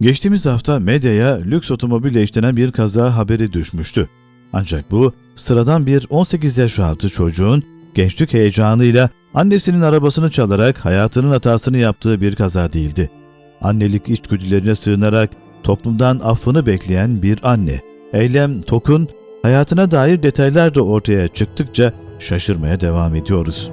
Geçtiğimiz hafta medyaya lüks otomobille işlenen bir kaza haberi düşmüştü. Ancak bu sıradan bir 18 yaş altı çocuğun gençlik heyecanıyla annesinin arabasını çalarak hayatının hatasını yaptığı bir kaza değildi. Annelik içgüdülerine sığınarak toplumdan affını bekleyen bir anne. Eylem Tok'un hayatına dair detaylar da ortaya çıktıkça şaşırmaya devam ediyoruz.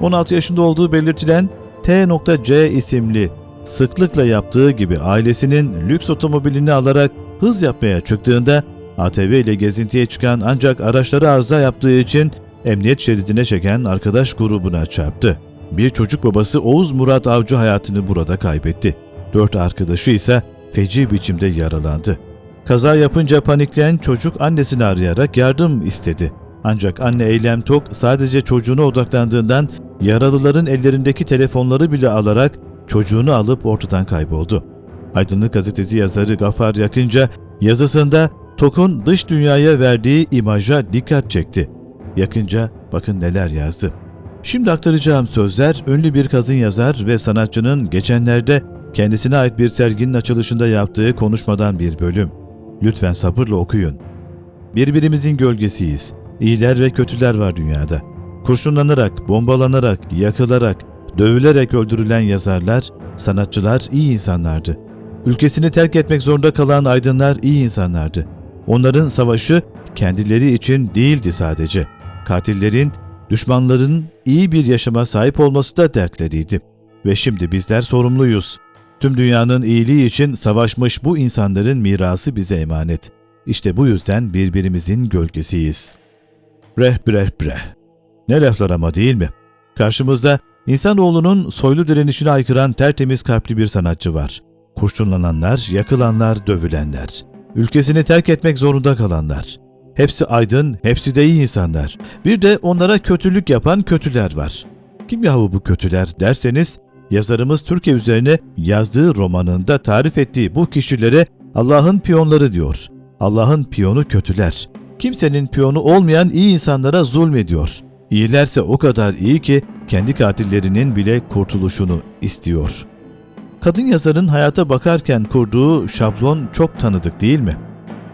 16 yaşında olduğu belirtilen T.C isimli sıklıkla yaptığı gibi ailesinin lüks otomobilini alarak hız yapmaya çıktığında ATV ile gezintiye çıkan ancak araçları arıza yaptığı için emniyet şeridine çeken arkadaş grubuna çarptı. Bir çocuk babası Oğuz Murat Avcı hayatını burada kaybetti. Dört arkadaşı ise feci biçimde yaralandı. Kaza yapınca panikleyen çocuk annesini arayarak yardım istedi. Ancak anne Eylem Tok sadece çocuğuna odaklandığından yaralıların ellerindeki telefonları bile alarak çocuğunu alıp ortadan kayboldu. Aydınlık gazetesi yazarı Gafar Yakınca yazısında Tok'un dış dünyaya verdiği imaja dikkat çekti. Yakınca bakın neler yazdı. Şimdi aktaracağım sözler ünlü bir kadın yazar ve sanatçının geçenlerde kendisine ait bir serginin açılışında yaptığı konuşmadan bir bölüm. Lütfen sabırla okuyun. Birbirimizin gölgesiyiz. İyiler ve kötüler var dünyada. Kurşunlanarak, bombalanarak, yakılarak, dövülerek öldürülen yazarlar, sanatçılar iyi insanlardı. Ülkesini terk etmek zorunda kalan aydınlar iyi insanlardı. Onların savaşı kendileri için değildi sadece. Katillerin, düşmanların iyi bir yaşama sahip olması da dertleriydi. Ve şimdi bizler sorumluyuz. Tüm dünyanın iyiliği için savaşmış bu insanların mirası bize emanet. İşte bu yüzden birbirimizin gölgesiyiz. Breh breh breh. Ne laflar ama değil mi? Karşımızda insanoğlunun soylu direnişine aykıran tertemiz kalpli bir sanatçı var. Kurşunlananlar, yakılanlar, dövülenler. Ülkesini terk etmek zorunda kalanlar. Hepsi aydın, hepsi de iyi insanlar. Bir de onlara kötülük yapan kötüler var. Kim yahu bu kötüler derseniz, yazarımız Türkiye üzerine yazdığı romanında tarif ettiği bu kişilere Allah'ın piyonları diyor. Allah'ın piyonu kötüler. Kimsenin piyonu olmayan iyi insanlara zulmediyor. İyilerse o kadar iyi ki kendi katillerinin bile kurtuluşunu istiyor. Kadın yazarın hayata bakarken kurduğu şablon çok tanıdık değil mi?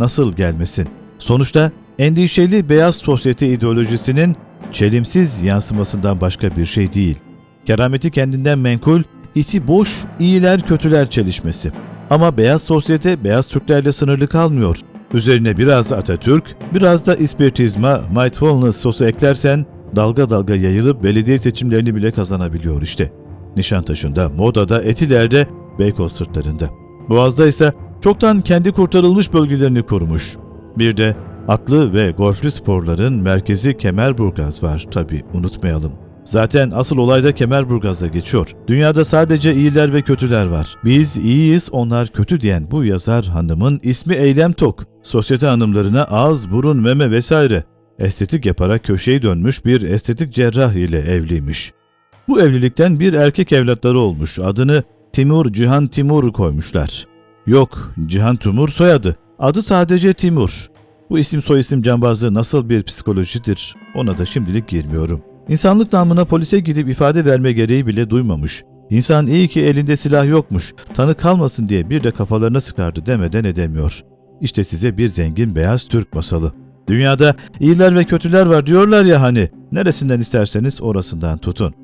Nasıl gelmesin? Sonuçta endişeli beyaz sosyete ideolojisinin çelimsiz yansımasından başka bir şey değil. Kerameti kendinden menkul, içi boş, iyiler kötüler çelişmesi. Ama beyaz sosyete beyaz Türklerle sınırlı kalmıyor. Üzerine biraz Atatürk, biraz da ispiritizma, mindfulness sosu eklersen dalga dalga yayılıp belediye seçimlerini bile kazanabiliyor işte. Nişantaşı'nda, Moda'da, Etiler'de, Beykoz sırtlarında. Boğaz'da ise çoktan kendi kurtarılmış bölgelerini kurmuş. Bir de atlı ve golflü sporların merkezi Kemerburgaz var tabi unutmayalım. Zaten asıl olay da Kemerburgaz'da geçiyor. Dünyada sadece iyiler ve kötüler var. Biz iyiyiz, onlar kötü diyen bu yazar hanımın ismi Eylem Tok. Sosyete hanımlarına ağız, burun, meme vesaire estetik yaparak köşeyi dönmüş bir estetik cerrah ile evliymiş. Bu evlilikten bir erkek evlatları olmuş. Adını Timur Cihan Timur koymuşlar. Yok, Cihan Timur soyadı. Adı sadece Timur. Bu isim soyisim cambazlığı nasıl bir psikolojidir ona da şimdilik girmiyorum. İnsanlık namına polise gidip ifade verme gereği bile duymamış. İnsan iyi ki elinde silah yokmuş, tanı kalmasın diye bir de kafalarına sıkardı demeden edemiyor. İşte size bir zengin beyaz Türk masalı. Dünyada iyiler ve kötüler var diyorlar ya hani, neresinden isterseniz orasından tutun.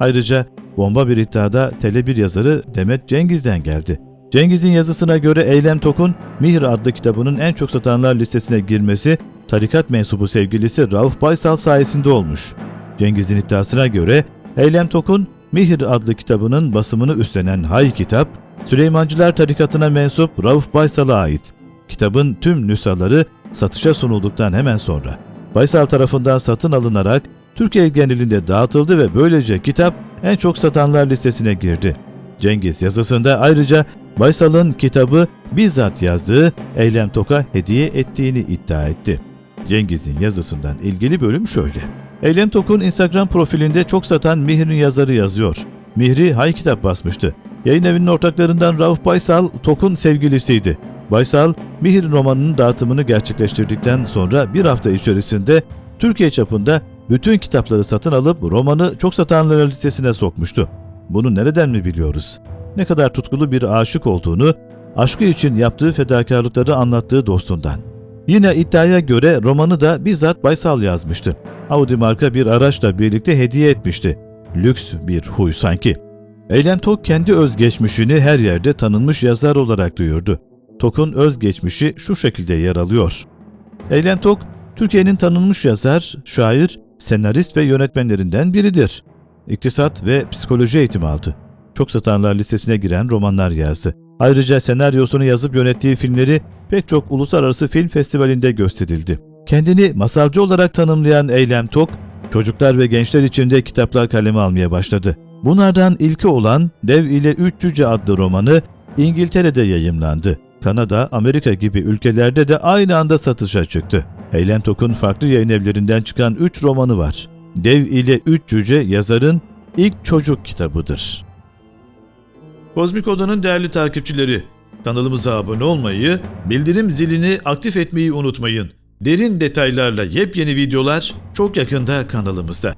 Ayrıca bomba bir iddiada Tele1 yazarı Demet Cengiz'den geldi. Cengiz'in yazısına göre Eylem Tok'un Mihir adlı kitabının en çok satanlar listesine girmesi tarikat mensubu sevgilisi Rauf Baysal sayesinde olmuş. Cengiz'in iddiasına göre Eylem Tok'un Mihir adlı kitabının basımını üstlenen Hay Kitap, Süleymancılar tarikatına mensup Rauf Baysal'a ait. Kitabın tüm nüshaları satışa sunulduktan hemen sonra Baysal tarafından satın alınarak Türkiye genelinde dağıtıldı ve böylece kitap en çok satanlar listesine girdi. Cengiz yazısında ayrıca Baysal'ın kitabı bizzat yazdığı Eylem Tok'a hediye ettiğini iddia etti. Cengiz'in yazısından ilgili bölüm şöyle. Eylem Tok'un Instagram profilinde çok satan Mihri'nin yazarı yazıyor. Mihri hay kitap basmıştı. Yayın evinin ortaklarından Rauf Baysal Tok'un sevgilisiydi. Baysal, Mihir romanının dağıtımını gerçekleştirdikten sonra bir hafta içerisinde Türkiye çapında bütün kitapları satın alıp romanı çok satanlar listesine sokmuştu. Bunu nereden mi biliyoruz? Ne kadar tutkulu bir aşık olduğunu aşkı için yaptığı fedakarlıkları anlattığı dostundan. Yine iddiaya göre romanı da bizzat Baysal yazmıştı. Audi marka bir araçla birlikte hediye etmişti. Lüks bir huy sanki. Eylem Tok kendi özgeçmişini her yerde tanınmış yazar olarak duyurdu. Tok'un özgeçmişi şu şekilde yer alıyor. Eylem Tok, Türkiye'nin tanınmış yazar, şair, senarist ve yönetmenlerinden biridir. İktisat ve psikoloji eğitimi aldı. Çok satanlar listesine giren romanlar yazdı. Ayrıca senaryosunu yazıp yönettiği filmleri pek çok uluslararası film festivalinde gösterildi. Kendini masalcı olarak tanımlayan Eylem Tok, çocuklar ve gençler için de kitaplar kaleme almaya başladı. Bunlardan ilki olan Dev ile Üç Cüce adlı romanı İngiltere'de yayımlandı. Kanada, Amerika gibi ülkelerde de aynı anda satışa çıktı. Eylem Tok'un farklı yayın evlerinden çıkan 3 romanı var. Dev ile Üç Cüce yazarın ilk çocuk kitabıdır. Kozmik Oda'nın değerli takipçileri, kanalımıza abone olmayı, bildirim zilini aktif etmeyi unutmayın. Derin detaylarla yepyeni videolar çok yakında kanalımızda.